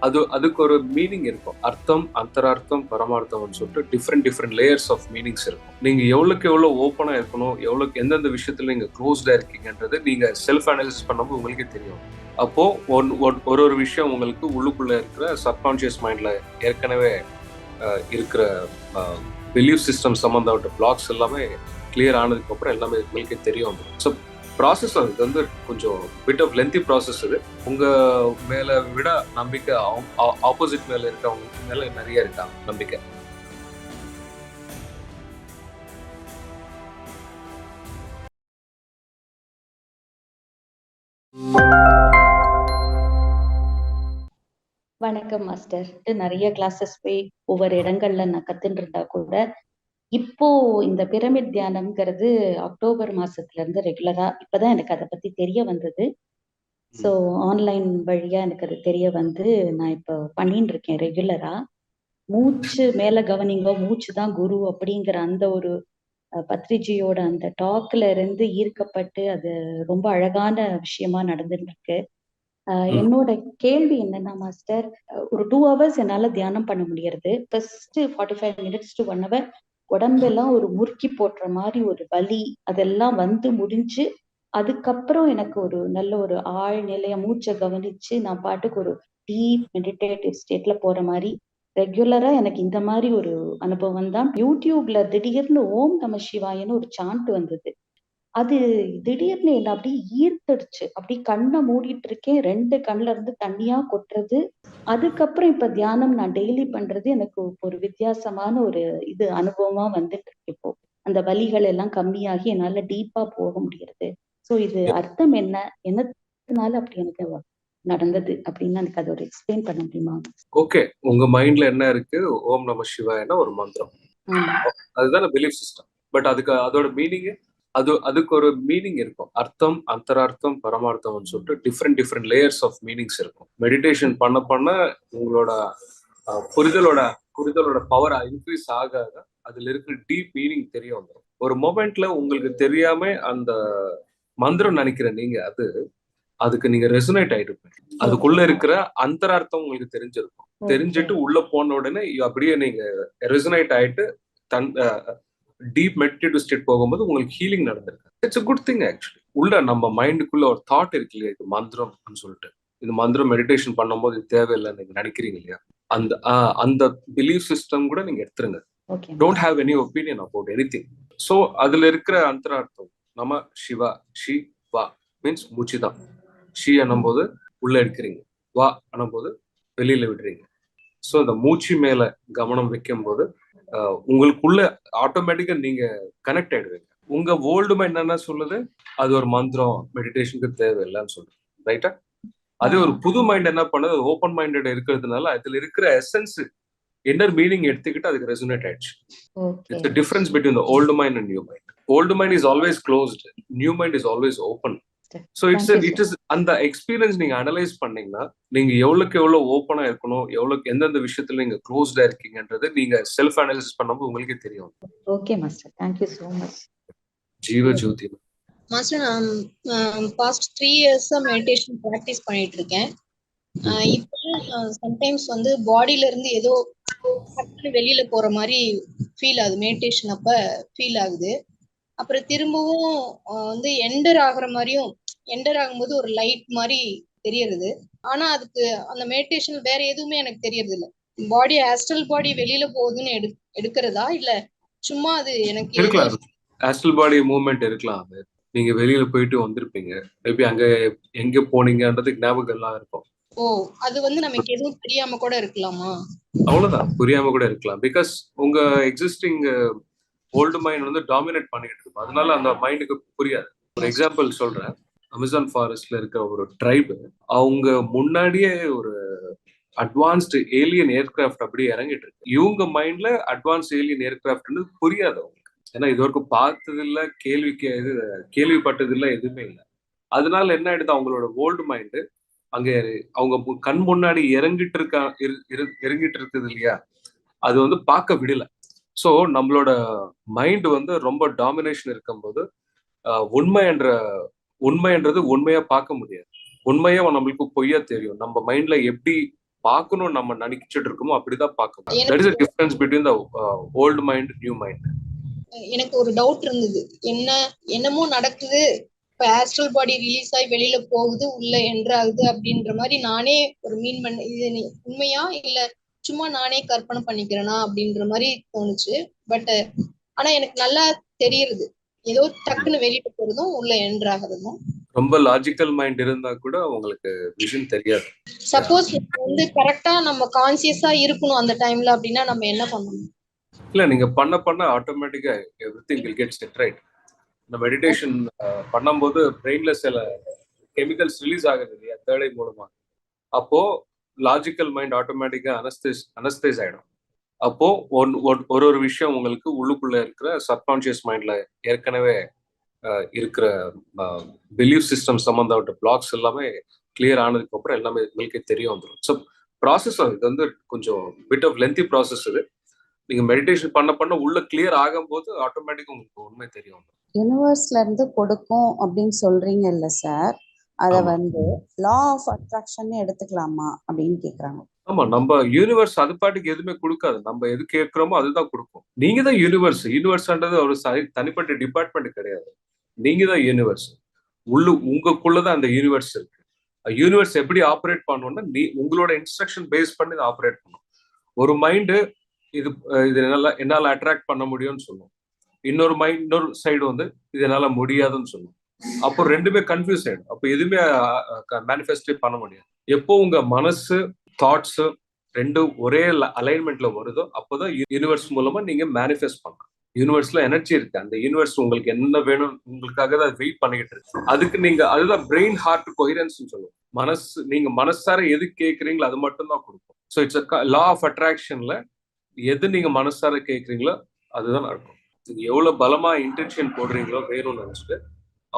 அது அதுக்கு ஒரு மீனிங் இருக்கும். அர்த்தம் அந்தரார்த்தம் பரமார்த்தம்னு சொல்லிட்டு different different layers of meanings இருக்கும். நீங்க எவ்வளவுக்கு எவ்வளவு ஓப்பனா இருக்கணும் எவ்வளவுக்கு எந்தெந்த விஷயத்துல நீங்க க்ளோஸ்டா இருக்கீங்கன்றது நீங்க செல்ஃப் அனாலிசிஸ் பண்ணும்போது உங்களுக்கே தெரியும். அப்போ ஒன் ஒன்- ஒரு ஒரு விஷயம் உங்களுக்கு உள்ளுக்குள்ள இருக்கிற சப்கான்சியஸ் மைண்ட்ல ஏற்கனவே இருக்கிற பிலீவ் சிஸ்டம் சம்மந்தப்பட்ட பிளாக்ஸ் எல்லாமே கிளியர் ஆனதுக்கு அப்புறம் எல்லாமே உங்களுக்கே தெரியும். ஸோ ப்ராசஸ் இது வந்து கொஞ்சம் பிட் ஆஃப் லென்த்தி ப்ராசஸ் இது உங்க மேல விட நம்பிக்கை ஆப்போசிட் மேல இருக்கவங்க மேல நிறைய இருக்காங்க நம்பிக்கை. வணக்கம் மாஸ்டர். நிறைய கிளாஸஸ் போய் ஒவ்வொரு இடங்கள்ல நான் கத்துட்டு இருந்தா கூட இப்போ இந்த பிரமிட் தியானம்ங்கிறது அக்டோபர் மாசத்துல இருந்து ரெகுலரா இப்பதான் எனக்கு அதை பத்தி தெரிய வந்தது. ஸோ ஆன்லைன் வழியா எனக்கு அது தெரிய வந்து நான் இப்போ பண்ணிட்டு இருக்கேன் ரெகுலரா. மூச்சு மேல கவனிங்கோ மூச்சு தான் குரு அப்படிங்கிற அந்த ஒரு பத்ரிஜியோட அந்த டாக்ல இருந்து ஈர்க்கப்பட்டு அது ரொம்ப அழகான விஷயமா நடந்துட்டு இருக்கு. என்னோட கேள்வி என்னன்னா மாஸ்டர் ஒரு டூ ஹவர்ஸ் என்னால தியானம் பண்ண முடியறது. First forty five minutes to one hour உடம்பெல்லாம் ஒரு முறுக்கி போட்டுற மாதிரி ஒரு வலி அதெல்லாம் வந்து முடிஞ்சு அதுக்கப்புறம் எனக்கு ஒரு நல்ல ஒரு ஆழ் நிலைய மூச்சை கவனிச்சு நான் பாட்டுக்கு ஒரு டீப் மெடிடேட்டிவ் ஸ்டேட்ல போற மாதிரி ரெகுலரா எனக்கு இந்த மாதிரி ஒரு அனுபவம் தான். யூடியூப்ல திடீர்னு ஓம் நம சிவாயன்னு ஒரு சாண்ட் வந்தது. அது திடீர்னு என்ன அப்படியே ஈர்த்துடுச்சு. அப்படி கண்ணை மூடிட்டு இருக்கேன். ரெண்டு கண்ணுல இருந்து தண்ணியா கொட்டுறது. அதுக்கப்புறம் இப்ப தியானம் நான் டெய்லி பண்றது எனக்கு ஒரு வித்தியாசமான ஒரு இது அனுபவமா வந்துட்டு இருக்கு இப்போ. அந்த வலிகள் எல்லாம் கம்மியாகி என்னால டீப்பா போக முடியறது. சோ இது அர்த்தம் என்ன? என்னத்தினால அப்படி எனக்கு நடந்தது அப்படின்னு எனக்கு அதை ஒரு எக்ஸ்பிளைன் பண்ண முடியுமா? ஓகே உங்க மைண்ட்ல என்ன இருக்கு? ஓம் நம சிவாயனா ஒரு மந்திரம். அதுதானே பிலீஃப் சிஸ்டம் பட் அதுக்கு அதோட மீனிங் அது அதுக்கு ஒரு மீனிங் இருக்கும். அர்த்தம் அந்தரார்த்தம் பரமார்த்தம்னு சொல்லிட்டு different different layers of meanings இருக்கும். மெடிடேஷன் பண்ண பண்ண உங்களோட புரிதலோட புரிதலோட பவர் இன்க்ரீஸ் ஆக அதுல இருக்கிற டீப் மீனிங் தெரிய வந்துடும் ஒரு மொமெண்ட்ல உங்களுக்கு தெரியாம அந்த மந்திரம் நினைக்கிற நீங்க அது அதுக்கு நீங்க ரெசனேட் ஆயிட்டு அதுக்குள்ள இருக்கிற அந்தரார்த்தம் உங்களுக்கு தெரிஞ்சிருக்கும். தெரிஞ்சுட்டு உள்ள போன உடனே அப்படியே நீங்க ரெசனேட் ஆயிட்டு தன் டீப் மெடிடேட்டிவ் ஸ்டேட் போகும்போது உங்களுக்கு ஹீலிங் நடந்திருக்கு. It's a good thing actually உள்ள நம்ம மைண்டுக்குள்ள ஒரு தாட் இருக்கு இல்லையா? இது மந்திரம்னு சொல்லிட்டு. இது மந்திரம் மெடிடேஷன் பண்ணும்போது இது தேவையில்லைன்னு நீங்க நினைக்கிறீங்க இல்லையா? அந்த அந்த பிலீஃப் சிஸ்டம் கூட நீங்க எடுத்துருங்க. Don't have any opinion about anything so அதுல இருக்கிற அந்தரார்த்தம் நம சிவா ஷி வா மீன்ஸ் மூச்சு தான். ஷி போது உள்ள எடுக்கிறீங்க. வா போது வெளியில விடுறீங்க. ஸோ இந்த மூச்சு மேல கவனம் வைக்கும் போது உங்களுக்குள்ள ஆட்டோமேட்டிக்கா நீங்க கனெக்ட் ஆயிடுவீங்க. உங்க ஓல்டு மைண்ட் என்ன சொல்லுது அது ஒரு மந்திரம் மெடிடேஷனுக்கு தேவையில்லைன்னு சொல்லுது. ரைட்டா அதே ஒரு புது மைண்ட் என்ன பண்ணுது ஓப்பன் மைண்டட் இருக்கிறதுனால அதுல இருக்கிற எசன்ஸ் இன்னர் மீனிங் எடுத்துக்கிட்டு அதுக்கு ரெசுனேட் ஆயிடுச்சு. It's the difference between the old mind and new mind. Old mind is always closed. New mind is Thank you, it is அந்த எக்ஸ்பீரியன்ஸ் நீங்க அனலைஸ் பண்ணீங்கன்னா நீங்க எவ்வளவுக்கு எவ்வளவு ஓப்பனா இருக்கணும் எவ்வளவுக்கு எந்தெந்த விஷயத்துல நீங்க க்ளோஸ்டா இருக்கீங்கன்றது நீங்க செல்ஃப் அனாலிசிஸ் பண்ணும்போது உங்களுக்கே தெரியும். Okay master thank you so much Jeeva Jothi master நான் பாஸ்ட் த்ரீ இயர்ஸா மெடிடேஷன் ப்ராக்டிஸ் பண்ணிட்டு இருக்கேன் இப்போ சம்டைம்ஸ் வந்து பாடியில இருந்து ஏதோ வெளியில போற மாதிரி ஃபீல் ஆகுது. மெடிடேஷன் அப்ப ஃபீல் ஆகுது. அப்புறம் திரும்பவும் வந்து என்டர் ஆகுற மாதிரியும் என்டர் ஆகும்போது ஒரு லைட் மாதிரி தெரியறது. ஆனா அதுக்கு அந்த மெடிடேஷன் வேற எதுவுமே எனக்கு தெரியறது இல்ல பாடி ஆஸ்ட்ரல் பாடி வெளியில போகுதுன்னு எடு எடுக்கிறதா? இல்ல சும்மா அது எனக்கு இருக்கலாம். ஆஸ்டல் பாடி மூவ்மெண்ட் இருக்கலாம் அது. நீங்க வெளியில போயிட்டு வந்திருப்பீங்க. மேபி அங்க எங்க போனீங்கன்றது ஞாபகம் எல்லாம் இருக்கும். ஓ அது வந்து நமக்கு எதுவும் தெரியாம கூட இருக்கலாமா? அவ்வளவுதான். புரியாம கூட இருக்கலாம். பிகாஸ் உங்க எக்ஸிஸ்டிங் ஓல்டு மைண்ட் வந்து டாமினேட் பண்ணிட்டு இருக்கும். அதனால அந்த மைண்டுக்கு புரியாது. ஒரு எக்ஸாம்பிள் சொல்றேன். அமேசான் ஃபாரஸ்ட்ல இருக்க ஒரு ட்ரைபு அவங்க முன்னாடியே ஒரு அட்வான்ஸ்டு ஏலியன் ஏர்கிராஃப்ட் அப்படியே இறங்கிட்டு இருக்கு. இவங்க மைண்ட்ல அட்வான்ஸ் ஏலியன் ஏர்கிராஃப்ட்னு புரியாது அவங்களுக்கு. ஏன்னா இது வரைக்கும் பார்த்தது இல்ல கேள்விக்கு இது கேள்விப்பட்டதில்ல எதுவுமே இல்லை. அதனால என்ன ஆயிடுது? அவங்களோட ஓல்டு மைண்டு அங்க அவங்க கண் முன்னாடி இறங்கிட்டு இருக்கா இரு- இரு- இறங்கிட்டு இருக்குது இல்லையா? அது வந்து பார்க்க விடல. ஸோ நம்மளோட மைண்ட் வந்து ரொம்ப டாமினேஷன் இருக்கும்போது உண்மை என்ற உண்மைன்றது உண்மையா பார்க்க முடியாது. உண்மையா நம்மளுக்கு பொய்யா தெரியும். நம்ம மைண்ட்ல எப்படி பார்க்கணும் நம்ம நினைச்சிட்டு இருக்கோமோ அப்படிதான் பார்க்கணும் that is difference between the old mind new mind எனக்கு ஒரு டவுட் இருந்தது. என்ன என்னமோ நடக்குது. இப்ப ஆஸ்ட்ரல் பாடி ரிலீஸ் ஆகி வெளியில போகுது உள்ள என்ட்ராகுது அப்படின்ற மாதிரி நானே ஒரு மீன் பண்ண இது உண்மையா இல்ல சும்மா நானே கற்பனை பண்ணிக்கிறேனா அப்படின்ற மாதிரி தோணுச்சு. பட் ஆனா எனக்கு நல்லா தெரியுது ஏதோ டக்குன்னு வெளியில போறதும் உள்ள என்ட்ராகிறதும் ரொம்ப லாஜிக்கல் மைண்ட் இருந்தா கூட உங்களுக்கு விஷன் தெரியாது. சப்போஸ் வந்து கரெக்டா நம்ம கான்சியஸா இருக்கணும் அந்த டைம்ல அப்படின்னா நம்ம என்ன பண்ணணும்? இல்ல நீங்க பண்ண பண்ண ஆட்டோமேட்டிக்கா everything will get set right இந்த மெடிடேஷன் பண்ணும்போது பிரெயின்ல சில கெமிக்கல்ஸ் ரிலீஸ் ஆகுது இல்லையா? தேர்டை மூலமா. அப்போ லாஜிக்கல் மைண்ட் ஆட்டோமேட்டிக்கா அனஸ்தைஸ் அனஸ்தைஸ் ஆயிடும். அப்போ ஒன் ஒரு ஒரு விஷயம் உங்களுக்கு உள்ளுக்குள்ள இருக்கிற சப்கான்சியஸ் மைண்ட்ல ஏற்கனவே இருக்கிற பிலீஃப் சிஸ்டம் சம்மந்தப்பட்ட பிளாக்ஸ் எல்லாமே கிளியர் ஆனதுக்கு அப்புறம் எல்லாமே உங்களுக்கே தெரிய வந்துடும் ஸோ ப்ராசஸ் இது வந்து கொஞ்சம் பிட் ஆஃப் லென்த்தி ப்ராசஸ் இது. நீங்க மெடிடேஷன் பண்ண பண்ண உள்ள கிளியர் ஆகும்போது ஆட்டோமேட்டிக் உங்களுக்கு உண்மை தெரியும் யூனிவர்ஸ்ல இருந்து கொடுக்கும் அப்படின்னு சொல்றீங்கல்ல சார் அத. வந்து லா ஆஃப் அட்ராக்ஷன் எடுத்துக்கலாமா அப்படின்னு கேக்குறாங்க. ஆமா நம்ம யூனிவர்ஸ் அது பாட்டுக்கு எதுவுமே கொடுக்காது. நம்ம எது கேட்கிறோமோ அதுதான் கொடுக்கும். நீங்க தான் யூனிவர்ஸ் யூனிவர்ஸ்ன்றது ஒரு தனிப்பட்ட டிபார்ட்மெண்ட் கிடையாது. நீங்க தான் யூனிவர்ஸ் உள்ளு உங்களுக்குள்ளதான் அந்த யூனிவர்ஸ் இருக்கு. யூனிவர்ஸ் எப்படி ஆப்ரேட் பண்ணணும்னா நீ உங்களோட இன்ஸ்ட்ரக்ஷன் பேஸ் பண்ணி இதை ஆப்ரேட் பண்ணும். ஒரு மைண்டு இது இது என்னால என்னால அட்ராக்ட் பண்ண முடியும்னு சொல்லும். இன்னொரு மைண்ட் இன்னொரு சைடு வந்து இது என்னால முடியாதுன்னு சொல்லும். அப்போ ரெண்டுமே கன்ஃபியூஸ் ஆயிடும். அப்போ எதுவுமே மேனிஃபெஸ்டே பண்ண முடியாது. எப்போ உங்க மனசு தாட்ஸ் ரெண்டும் ஒரே அலைன்மெண்ட்ல வருதோ அப்போதான் யூனிவர்ஸ் மூலமா நீங்க மேனிஃபெஸ்ட் பண்ணலாம். யூனிவர்ஸ்ல எனர்ஜி இருக்கு. அந்த யூனிவர்ஸ் உங்களுக்கு என்ன வேணும் உங்களுக்காக தான் வெயிட் பண்ணிக்கிட்டு இருக்கு. அதுக்கு நீங்க அதுதான் பிரெயின் ஹார்ட் கொஹிரன்ஸ் சொல்லுவோம். மனசு நீங்க மனசார எது கேக்குறீங்களோ அது மட்டும் தான் கொடுக்கும். ஸோ இட்ஸ் லா ஆஃப் அட்ராக்ஷன்ல எது நீங்க மனசார கேக்குறீங்களோ அதுதான் நடக்கும். எவ்வளவு பலமா இன்டென்ஷன் போடுறீங்களோ வேணும்னு நினைச்சிட்டு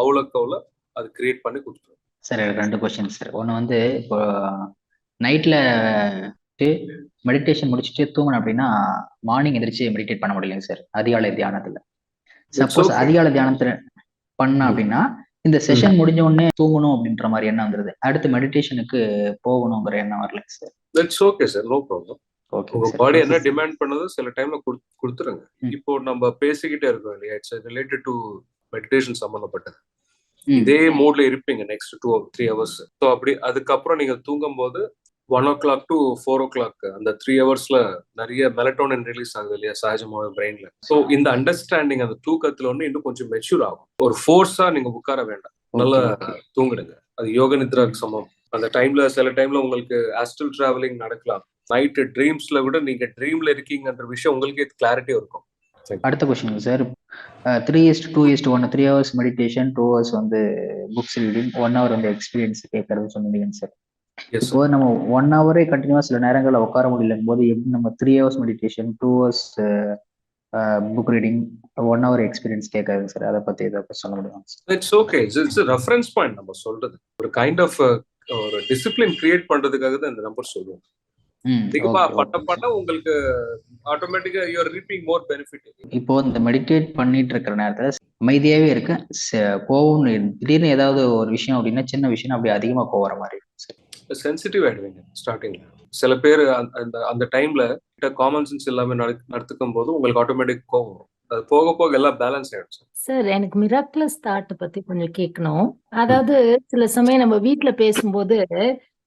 அவ்வளோக்கு அவ்வளோ அது கிரியேட் பண்ணி கொடுத்துரும். சார் எனக்கு ரெண்டு கொஸ்டின் சார். ஒன்று வந்து இப்போ நைட்டில் மெடிடேஷன் முடிச்சுட்டு தூங்கணும் அப்படின்னா மார்னிங் எந்திரிச்சு மெடிடேட் பண்ண முடியலைங்க சார். அதிகாலை தியானத்தில். சப்போஸ். அதிகாலை தியானத்தில் பண்ண அப்படின்னா இந்த செஷன் முடிஞ்ச உடனே தூங்கணும் அப்படின்ற மாதிரி எண்ணம் வந்துருது. அடுத்து மெடிடேஷனுக்கு போகணுங்கிற எண்ணம் வரலைங்க sir. That's okay sir no problem okay உங்க பாடி என்ன டிமாண்ட் பண்ணதோ சில டைம்ல கொடுத்துருங்க. இப்போ நம்ம பேசிக்கிட்டே இருக்கோம் இல்லையா? இட்ஸ் ரிலேட்டட் டு மெடிடேஷன் சம்பந்தப்பட்டது. இதே மூட்ல இருப்பீங்க next two three hours so அப்படி அதுக்கப்புறம் நீங்க தூங்கும் போது one o'clock to four o'clock அந்த த்ரீ ஹவர்ஸ்ல நிறைய மெலட்டோனின் ரிலீஸ் ஆகுது இல்லையா சகஜமாக பிரெயின்ல ஸோ இந்த அண்டர்ஸ்டாண்டிங் அந்த தூக்கத்துல ஒன்று இன்னும் கொஞ்சம் மெச்சூர் ஆகும். ஒரு ஃபோர்ஸா நீங்க உட்கார வேண்டாம். நல்லா தூங்கிடுங்க. அது யோக நித்ராக்கு சமம். அந்த டைம்ல சில டைம்ல உங்களுக்கு ஆஸ்ட்ரல் டிராவலிங் நடக்கலாம். நைட்டு ட்ரீம்ஸ்ல விட நீங்க ட்ரீம்ல இருக்கீங்கன்ற விஷயம் உங்களுக்கே கிளாரிட்டி இருக்கும். அடுத்த question sir three is to two is to one three hours meditation two hours வந்து புக்ஸ் ரீடிங் ஒன் ஹவர் வந்து எக்ஸ்பீரியன்ஸ் கேட்கறது சொன்னீங்க சார் இப்போ நம்ம ஒன் ஹவரே கண்டினியூவா சில நேரங்களில் உட்கார முடியலங்கும் போது எப்படி நம்ம three hours meditation two hours book reading one hour experience கேட்காதுங்க sir அதை பத்தி ஏதாவது சொல்ல முடியுமா? It's okay it's reference point நம்ம சொல்றது. ஒரு கைண்ட் ஆஃப் ஒரு டிசிப்ளின் கிரியேட் பண்றதுக்காக தான் இந்த நம்பர் சொல்லுவோம் அதிகமா பண்ண. பண்ண உங்களுக்கு ஆட்டோமேட்டிக்கா யூஆர் ரீப்பிங் மோர் பெனிஃபிட் இப்போ இந்த மெடிடேட் பண்ணிட்டு இருக்கிற நேரத்துல அமைதியாவே இருக்கு ச- கோவம் திடீர்னு ஏதாவது ஒரு விஷயம் அப்படின்னா சின்ன விஷயம் அப்படி அதிகமா வர மாதிரி சென்சிட்டிவ் ஆயிடுவீங்க ஸ்டார்டிங்ல சில பேர் அந்த- அந்த அந்த டைம்ல காமன் சென்ஸ் எல்லாமே நட- நடத்துக்கும் போது உங்களுக்கு ஆட்டோமேட்டிக் கோவம் வரும். அது போக போக எல்லாம் பேலன்ஸ் ஆயிடும் சார் சார் எனக்கு மிராக்குலஸ் தாட் பத்தி கொஞ்சம் கேட்கணும் அதாவது சில சமயம் நம்ம வீட்ல பேசும்போது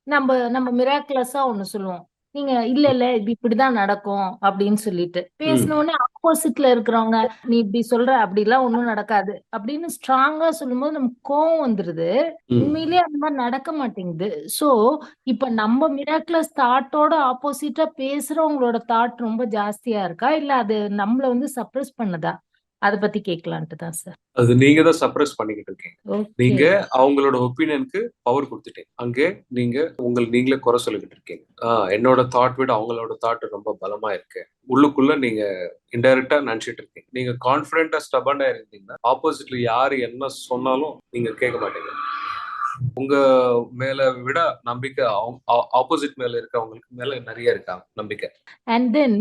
நம்ம நம்ம மிராக்குலஸா ஒண்ணு சொல்லுவோம். நீங்க இல்ல இல்ல இது இப்படிதான் நடக்கும் அப்படின்னு சொல்லிட்டு. பேசின உடனே ஆப்போசிட்ல இருக்கிறவங்க நீ இப்படி சொல்ற அப்படிலாம் ஒண்ணும் நடக்காது அப்படின்னு ஸ்ட்ராங்கா சொல்லும்போது நமக்கு கோவம் வந்துருது. உண்மையிலேயே அந்த மாதிரி நடக்க மாட்டேங்குது. சோ இப்ப நம்ம மிராக்குலஸ் தாட்டோட ஆப்போசிட்டா பேசுறவங்களோட தாட் ரொம்ப ஜாஸ்தியா இருக்கா? இல்ல அது நம்மள வந்து சப்ரஸ் பண்ணுதா? அத பத்தி கேட்கலான்ட்டு தான் சார் அது நீங்க தான் சப்ரஸ் பண்ணிக்கிட்டு இருக்கீங்க. நீங்க அவங்களோட ஒப்பீனியனுக்கு பவர் கொடுத்துட்டீங்க. அங்கே நீங்க உங்களை நீங்களே குறை சொல்லிக்கிட்டு இருக்கீங்க. என்னோட தாட் விட அவங்களோட தாட் ரொம்ப பலமா இருக்கு. உள்ளுக்குள்ள நீங்க இன்டைரக்டா நினைச்சிட்டு இருக்கீங்க. நீங்க கான்பிடண்டா ஸ்டபண்டா இருந்தீங்கன்னா ஆப்போசிட்ல யாரு என்ன சொன்னாலும் நீங்க கேட்க மாட்டீங்க. உங்க மேல விட நம்பிக்கை ஆப்போசிட் மேல இருக்கவங்களுக்கு மேல நிறைய இருக்காங்க நம்பிக்கை? அண்ட் தென்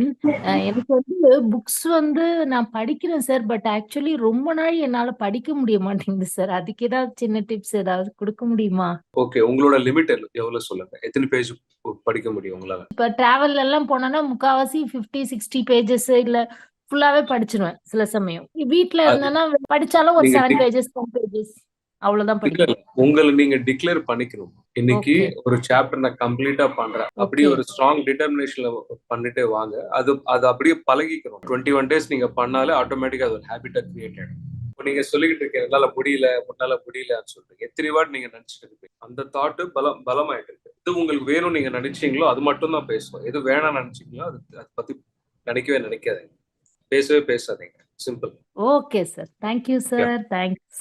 எனக்கு வந்து புக்ஸ் வந்து நான் படிக்கிறேன் சார் பட் ஆக்சுவலி ரொம்ப நாள் என்னால படிக்க முடிய மாட்டேங்குது சார் அதுக்கு ஏதாவது சின்ன டிப்ஸ் ஏதாவது கொடுக்க முடியுமா? ஓகே உங்களோட லிமிட் எவ்வளவு சொல்லுங்க? எத்தனை பேஜ் படிக்க முடியும் உங்களால? இப்ப டிராவல் எல்லாம் போனோம்னா முக்காவாசி ஃபிஃப்டி சிக்ஸ்டி பேஜஸ் இல்ல ஃபுல்லாவே படிச்சிருவேன் சில சமயம். வீட்ல அது- இருந்தேன்னா படிச்சாலும் ஒரு செவன் பேஜஸ் டென் பேஜஸ் அவ்வளவுதான் உங்களை நீங்க டிக்ளேர் பண்ணிக்கணும். இன்னைக்கு. ஒரு சாப்டர் நான் கம்ப்ளீட்டா பண்றேன். அப்படியே. ஒரு ஸ்ட்ராங் டிட்டர்மினேஷன்ல பண்ணிட்டே வாங்க. அது அது அப்படியே பழகிக்கணும். டுவெண்ட்டி ஒன் டேஸ் நீங்க பண்ணாலே ஆட்டோமேட்டிக்கா அது ஒரு ஹேபிட்டா கிரியேட் ஆயிடும். இப்போ நீங்க சொல்லிக்கிட்டு இருக்கீங்க என்னால முடியல முன்னால முடியலன்னு சொல்றீங்க எத்தனை வாட் நீங்க நினைச்சிட்டு இருப்பீங்க? அந்த தாட்டு பலம் பலமாயிட்டு இருக்கு. எது உங்களுக்கு வேணும் நீங்க நினைச்சீங்களோ அது மட்டும் தான் பேசுவோம். எது வேணாம் நினைச்சீங்களோ அது அதை பத்தி நினைக்கவே நினைக்காதீங்க. பேசவே பேசாதீங்க. Simple okay sir thank you sir thanks